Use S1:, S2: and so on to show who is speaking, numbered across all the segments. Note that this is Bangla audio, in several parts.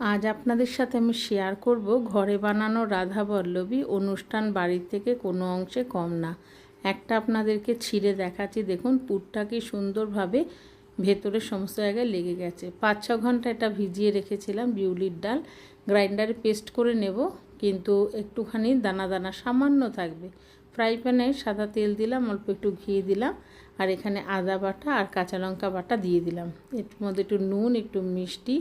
S1: আজ আপনাদের সাথে আমি শেয়ার করব ঘরে বানানো রাধা বল্লভী অনুষ্ঠান বাড়ির থেকে কোনো অংশে কম না। একটা আপনাদেরকে ছিঁড়ে দেখাচ্ছি, দেখুন পুরটা কি সুন্দরভাবে ভেতরে সমস্ত জায়গায় লেগে গেছে। পাঁচ ছ ঘণ্টা এটা ভিজিয়ে রেখেছিলাম, বিউলির ডাল। গ্রাইন্ডারে পেস্ট করে নেব, কিন্তু একটুখানি দানা দানা সামান্য থাকবে। ফ্রাই প্যানে সাদা তেল দিলাম, অল্প একটু ঘি দিলাম, আর এখানে আদা বাটা আর কাঁচা লঙ্কা বাটা দিয়ে দিলাম। এর মধ্যে একটু নুন, একটু মিষ্টি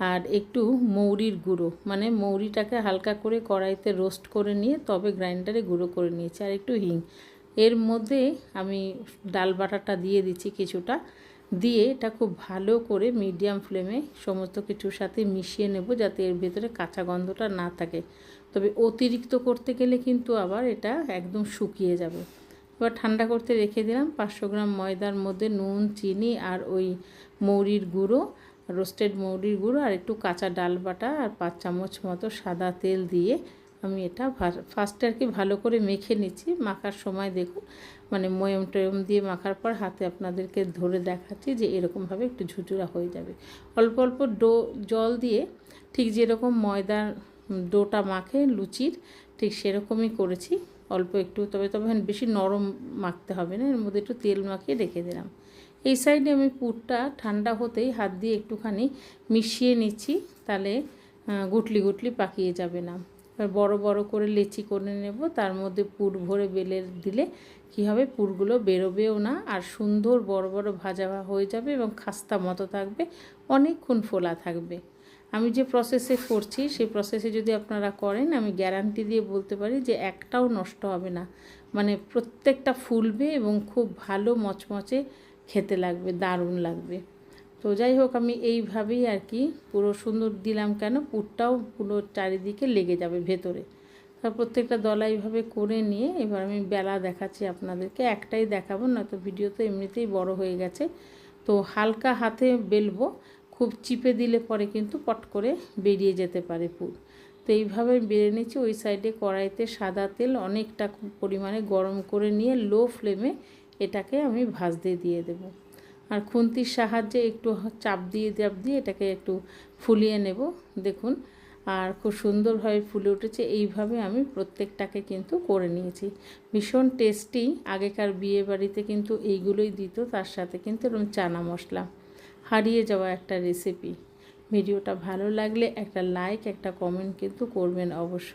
S1: আর একটু মৌরির গুঁড়ো মানে মৌরিটাকে হালকা করে কড়াইতে রোস্ট করে নিয়ে তবে গ্রাইন্ডারে গুঁড়ো করে নিয়েছি আর একটু হিং। এর মধ্যে আমি ডাল বাটাটা দিয়ে দিচ্ছি কিছুটা, দিয়ে এটা খুব ভালো করে মিডিয়াম ফ্লেমে সমস্ত কিছুর সাথে মিশিয়ে নেব যাতে এর ভেতরে কাঁচা গন্ধটা না থাকে। তবে অতিরিক্ত করতে গেলে কিন্তু আবার এটা একদম শুকিয়ে যাবে। এবার ঠান্ডা করতে রেখে দিলাম পাঁচশো গ্রাম ময়দার মধ্যে নুন, চিনি আর ওই মৌরির গুঁড়ো। রোস্টেড মৌরির গুঁড়ো আর একটু কাঁচা ডাল বাটা আর পাঁচ চামচ মতো সাদা তেল দিয়ে আমি এটা ফার্স্টে আর কি ভালো করে মেখে নিচ্ছি। মাখার সময় দেখুন মানে ময়ম টয়ম দিয়ে মাখার পর হাতে আপনাদেরকে ধরে দেখাচ্ছি যে এরকমভাবে একটু ঝুঝুরা হয়ে যাবে। অল্প অল্প ডো, জল দিয়ে ঠিক যেরকম ময়দার ডোটা মাখে লুচির, ঠিক সেরকমই করেছি। অল্প একটু, তবে তবে বেশি নরম মাখতে হবে না, এর মধ্যে একটু তেল মাখিয়ে রেখে দিলাম। এই সাইডে আমি পুরটা ঠান্ডা হতেই হাত দিয়ে একটুখানি মিশিয়ে নিচ্ছি, তাহলে গুটলি গুটলি পাকিয়ে যাবে না। এবার বড় বড় করে লেচি করে নেব, তার মধ্যে পুর ভরে বেলে দিলে কি হবে? পুরগুলো বেরোবেও না, আর সুন্দর বড় বড় ভাজা হয়ে যাবে এবং খাস্তা মতো থাকবে, অনেকক্ষণ ফোলা থাকবে। আমি যে প্রসেসে করছি সেই প্রসেসে যদি আপনারা করেন, আমি গ্যারান্টি দিয়ে বলতে পারি যে একটাও নষ্ট হবে না। মানে প্রত্যেকটা ফুলবে এবং খুব ভালো মচমচে খেতে লাগবে, দারুণ লাগবে। তো যাই হোক, আমি এইভাবেই আর কি পুরো সুন্দর দিলাম কেন? পুরটাও পুরো চারিদিকে লেগে যাবে ভেতরে। তার প্রত্যেকটা দলা এইভাবে করে নিয়ে এবার আমি বেলা দেখাচ্ছি আপনাদেরকে। একটাই দেখাবো না তো ভিডিও তো এমনিতেই বড় হয়ে গেছে। তো হালকা হাতে বেলবো, খুব চিপে দিলে পরে কিন্তু পট করে বেরিয়ে যেতে পারে পুর। তো এইভাবে বেড়ে নিচ্ছি ওই সাইডে কড়াইতে সাদা তেল অনেকটা পরিমাণে গরম করে নিয়ে লো ফ্লেমে এটাকে আমি ভাজতে দিয়ে দেব। আর খুন্তির সাহায্যে একটু চাপ দিয়ে চাপ দিয়ে এটাকে একটু ফুলিয়ে নেব। দেখুন, আর খুব সুন্দরভাবে ফুলে উঠেছে। এইভাবে আমি প্রত্যেকটাকে কিন্তু করে নিয়েছি। ভীষণ টেস্টি। আগেকার বিয়ে বাড়িতে কিন্তু এইগুলোই দিত। তার সাথে কিন্তু এরকম চানা মশলা। হারিয়ে যাওয়া একটা রেসিপি ভিডিওটা ভালো লাগলে একটা লাইক একটা কমেন্ট কিন্তু করবেন অবশ্যই।